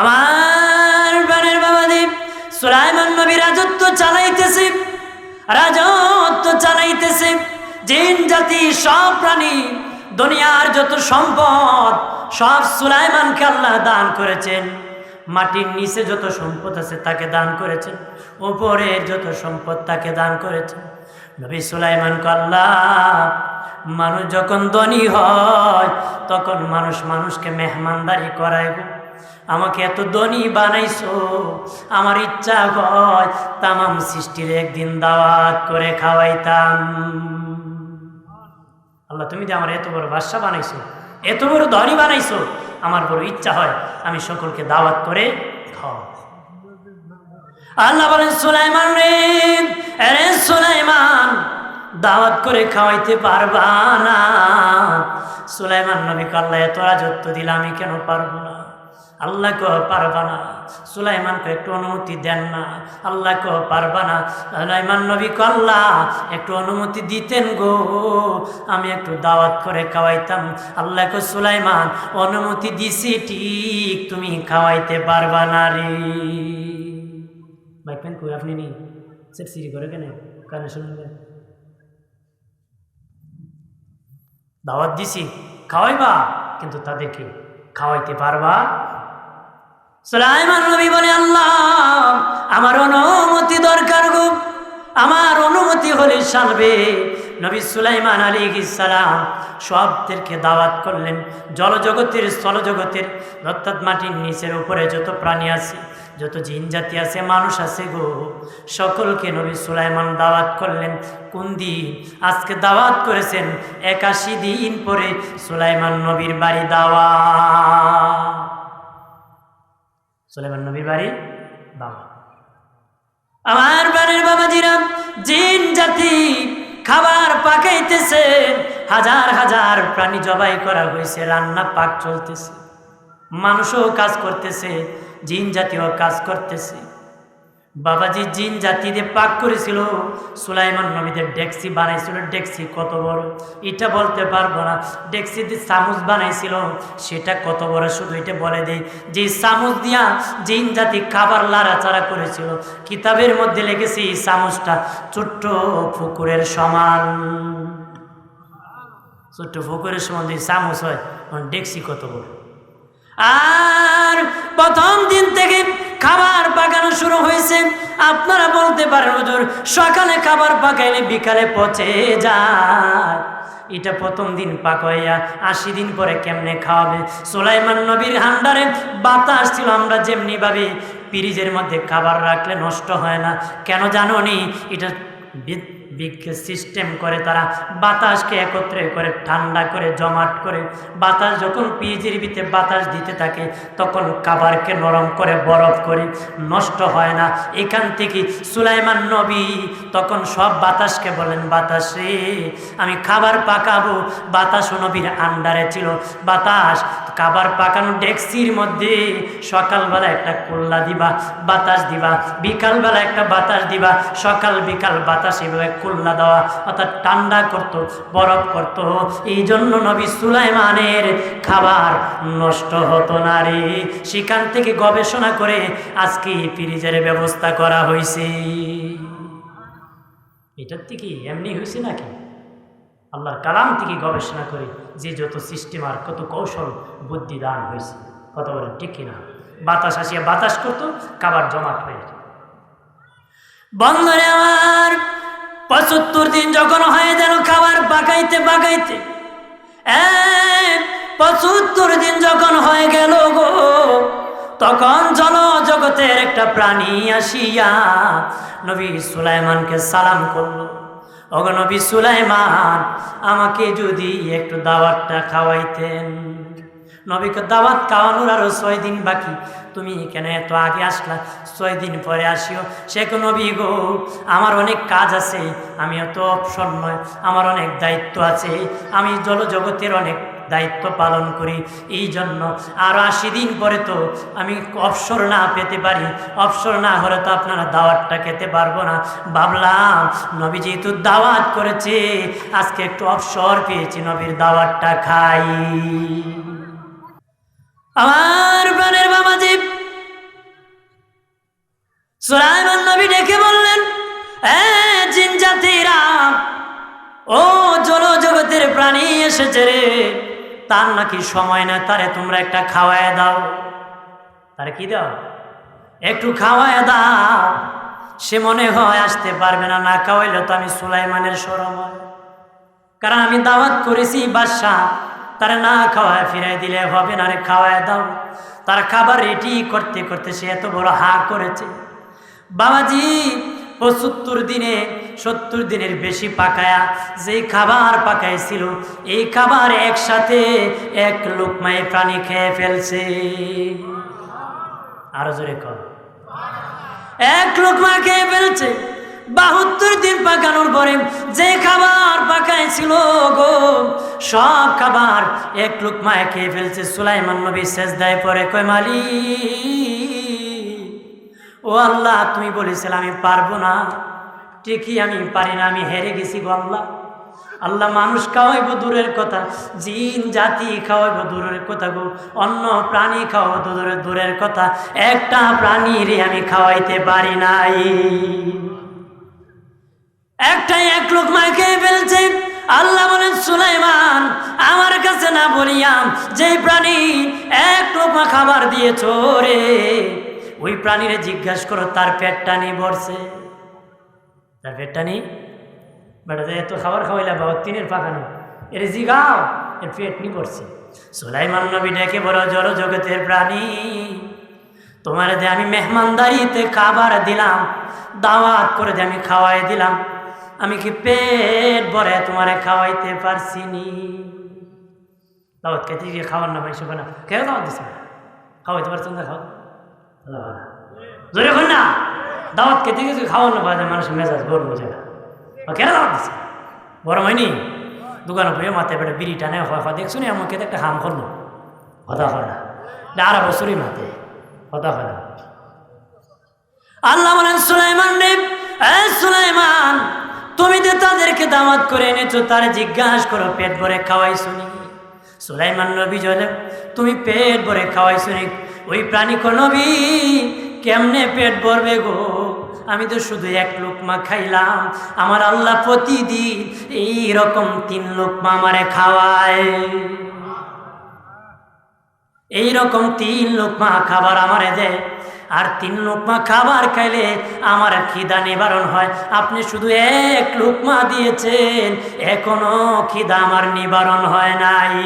আমার প্রাণের বাবাদেব সুলাইমান নবী রাজত্ব চালাইতেছে রাজত্ব চালাইতেছে। জিন, জাতি, সব প্রাণী, দুনিয়ার যত সম্পদ, সব সুলাইমানকে আল্লাহ দান করেছেন। মাটির নিচে যত সম্পদ আছে তাকে দান করেছেন ওপরের যত সম্পদ তাকে দান করেছেন। নবী সুলাইমান আল্লাহ, মানুষ যখন ধনী হয়, তখন মানুষ মানুষকে মেহমানদারি করাইব। আমাকে এত ধনী বানাইছো? আমার ইচ্ছা হয় তামাম সৃষ্টির একদিন দাওয়াত করে খাওয়াইতাম। আল্লাহ, তুমি যে আমার এত বড় বাদশা বানাইছো, এত বড় ধনী বানাইছো, আমার বড় ইচ্ছা হয় আমি সকলকে দাওয়াত করে খাওয়া আল্লাহ বলেন, সুলাইমান রে, আরে সুলাইমান, দাওয়াত করে খাওয়াইতে পারবা না। সুলাইমান নবী আল্লাহ এত রাজত্ব দিলে আমি কেন পারব না? আল্লাহ কহ পারবা না। সুলাইমানকে একটু অনুমতি দেন না। আল্লাহ কহ পারবা না। সুলাইমান নবী কল্লা একটু অনুমতি দিতেন গো। আমি একটু দাওয়াত করে খাওয়াইতাম। আল্লাহ কো সুলাইমান, অনুমতি দিছি, ঠিক তুমি খাওয়াইতে পারবা না রে। পেন কই আপনি নি সেট সিরি করে কেন? কানে শুনবেন দাওয়াত দিছি, খাওয়াইবা, কিন্তু তাদেরকে খাওয়াইতে পারবা সুলাইমান নবী বলে, আল্লাহ, আমার অনুমতি দরকার গো। আমার অনুমতি হলে সালবে নবী সুলাইমান আলী সালাম সবদেরকে দাওয়াত করলেন। জলজগতের স্থলজগতের, অর্থাৎ মাটির নিচের উপরে যত প্রাণী আছে, যত জিন জাতি আছে, মানুষ আছে গো, সকলকে নবী সুলাইমান দাওয়াত করলেন। কোন দিন? আজকে দাওয়াত করেছেন একাশি দিন পরে সুলাইমান নবীর বাড়ি দাওয়া সুলাইমান নবীর বাড়ি বাবা। আমার বাড়ির বাবা জিরাম জিন জাতি খাবার পাকাইতেছে, হাজার হাজার প্রাণী জবাই করা হয়েছে, রান্না পাক চলতেছে। মানুষও কাজ করতেছে, জিন জাতীয় কাজ করতেছে। বাবাজি জিন জাতিদের পাক করেছিল, সুলাইমান নবীদের ডেক্সি বানাইছিল। ডেক্সি কত বড়? এটা বলতে পারব না। ডেক্সি দিয়ে চামচ বানাইছিল, সেটা কত বড়? শুধু এটা বলে দেই, যে চামচ দিয়া জিন জাতি খাবার লাড়াচাড়া করেছিল। কিতাবের মধ্যে লেগেছে এই চামচটা ছোট্ট পুকুরের সমান। ছোট্ট পুকুরের সমান যে চামচ হয় ডেক্সি কত বড়? আর প্রথম দিন থেকে খাবার শুরু হয়েছে। আপনারা বলতে পারেন, হুজুর, সকালে খাবার পাকাইলে বিকালে পচে যায়। এটা প্রথম দিন পাকাইয়া আশি দিন পরে কেমনে খাওয়াবে? সোলাইমান নবীর হান্ডারে বাতাস ছিল আমরা যেমনি ভাবে পিরিজের মধ্যে খাবার রাখলে নষ্ট হয় না। কেন জানো নি? এটা বি- বিজ্ঞ সিস্টেম করে তারা, বাতাসকে একত্রে করে, ঠান্ডা করে, জমাট করে, বাতাস যখন পিজির ভিতরে বাতাস দিতে থাকে, তখন খাবারকে নরম করে, বরফ করে, নষ্ট হয় না। এখান থেকে সুলাইমান নবী তখন সব বাতাসকে বলেন, বাতাসে আমি খাবার পাকাবো। বাতাস নবীর আন্ডারে ছিল। বাতাস, খাবার পাকানো ডেক্সির মধ্যে সকালবেলা একটা কোল্লা দিবা, বাতাস দিবা, বিকালবেলা একটা বাতাস দিবা, সকাল বিকাল বাতাস এভাবে কোল্লা দেওয়া, অর্থাৎ ঠান্ডা করত, বরফ করত। এই জন্য নবী সুলাইমানের খাবার নষ্ট হতো না রে। সেখান থেকে গবেষণা করে আজকে ফ্রিজের ব্যবস্থা করা হয়েছে। এটার থেকে এমনি হয়েছে নাকি? আল্লাহর কালাম থেকে গবেষণা করে যে যত সিস্টেম আর কত কৌশল বুদ্ধি দান হয়েছে। কত বলেন ঠিক কিনা? বাতাস আসিয়া বাতাস করতো, খাবার জমাট হয়ে বন্ধরে আমার পঁচাত্তর দিন যখন হয়ে যেন খাবার পাকাইতে পাকাইতে। পঁচাত্তর দিন যখন হয়ে গেল গো, তখন জল জগতের একটা প্রাণী আসিয়া নবী সুলাইমানকে সালাম করল। নবী সুলাইমান, আমাকে যদি একটু দাওয়াতটা খাওয়াইতেন। নবীকে দাওয়াত খাওয়ানোর আরও ছয় দিন বাকি। তুমি কেন এত আগে আসলা? ছয় দিন পরে আসিও। সে নবী গো, আমার অনেক কাজ আছে। আমি এত অপসর নয়। আমার অনেক দায়িত্ব আছে। আমি জলজগতের অনেক দায়িত্ব পালন করি। এই জন্য আরও আশি দিন পরে তো আমি অবসর না পেতে পারি। অবসর না হলে তো আপনারা দাওয়াতটা খেতে পারব না। ভাবলাম, নবী যেহেতু দাওয়াত করেছে, আজকে একটু অবসর পেয়েছি। নবীর দাওয়াতটা খাই। আমার প্রাণের বাবাজি। সুলাইমান নবী ডেকে বললেন জিন জাতিরা, ও জলজগতের প্রাণী এসেছে রে। তার নাকি সময় না তারে তোমরা একটা খাওয়ায় দাও। তারে কি দাও? একটু খাওয়ায় দাও। সে মনে হয় আসতে পারবে না না খাওয়াইলে তো আমি সুলাইমানের সরম কারণ আমি দাওয়াত করেছি বাদশাহ। তারা না খাওয়ায় ফিরাই দিলে হবে না রে, খাওয়ায় দাও। তার খাবার রেডি করতে করতে সে এত বড় হা করেছে। বাবাজি, ও পঁচাত্তর দিনে, সত্তর দিনের বেশি পাকায়া যে খাবার পাকাইছিল, এই খাবার একসাথে এক লোকমায় প্রাণী খেয়ে ফেলছে। আরও জোরে কর। এক লোকমা খেয়ে ফেলছে। বাহাত্তর দিন পাকানোর পরে যে খাবার পাকাইছিল গো, সব খাবার এক লোকমায় খেয়ে ফেলছে সুলাইমান নবী শেষ দেয় পরে কয় মালি ও আল্লাহ, তুমি বলেছিলে আমি পারব না। ঠিকই আমি পারি না, আমি হেরে গেছি গো আল্লাহ। আল্লাহ মানুষ খাওয়াইব দূরের কথা, জিন, জাতি খাওয়াইব দূরের কথা গো, অন্য প্রাণী খাওয়াবো দূরের দূরের কথা। একটা প্রাণীরে আমি খাওয়াইতে পারি নাই। একটাই এক লোক মাকে ফেলছে। আল্লাহ বলেন, সুলাইমান, আমার কাছে না বলিয়াম যে প্রাণী এক লোকমা খাবার দিয়েছ রে, ওই প্রাণীরে জিজ্ঞাসা করো, তার পেটটা নিয়ে বসছে তার পেটটা নেই বেটা এত খাবার খাওয়াইলা, বাবা তিনের পাকানো এর জিগাও, এর পেট নি পড়ছে সুলাইমান নবী ডেকে বড় জড় জগতের প্রাণী, তোমার যে আমি মেহমানদারিতে খাবার দিলাম, দাওয়াত করে যে আমি খাওয়াই দিলাম আমি কি পেট ভরে তোমারে খাওয়াইতে পারছি নি দাওয়াত খেতে গিয়ে খাবার না পাইছো না কেন দাওয়াত দিছে? খাওয়াইতে পারছেন না খাও জোরে কর না। দাওয়াত খেতে গিয়ে খাওয়ার না পাওয়া যায় মানুষের মেজাজ গরম বোঝে না। কেন দাওয়াত দিছে? গরম হয়নি? দোকানে বইয়ে মাথায় পেটে বিড়ি টানে হয় হয় দেখছ না আমাকে? একটা হাম করল। কথা হয় না। আড়া বছরই মাতে কথা হয় না। আল্লাহ বলেন, সুলাইমান সুলাইমান তুমি যে তাদেরকে দামাত করে এনেছো, তারে জিজ্ঞাসা করো, পেট ভরে খাওয়াই শুনি সুলাইমান নবী জলে, তুমি পেট ভরে খাওয়াই শুনি ওই প্রাণী নবী, কেমনে পেট ভরবে গো? আমি তো শুধু এক লোকমা খাইলাম। আমার আল্লাহ প্রতিদিন এই রকম তিন লোকমা আমারে খাওয়ায়। এই রকম তিন লোকমা খাবার আমারে দেয়। আর তিন লোকমা খাবার খাইলে আমার খিদা নিবারণ হয়। আপনি শুধু এক লোকমা দিয়েছেন, এখনও খিদা আমার নিবারণ হয় নাই।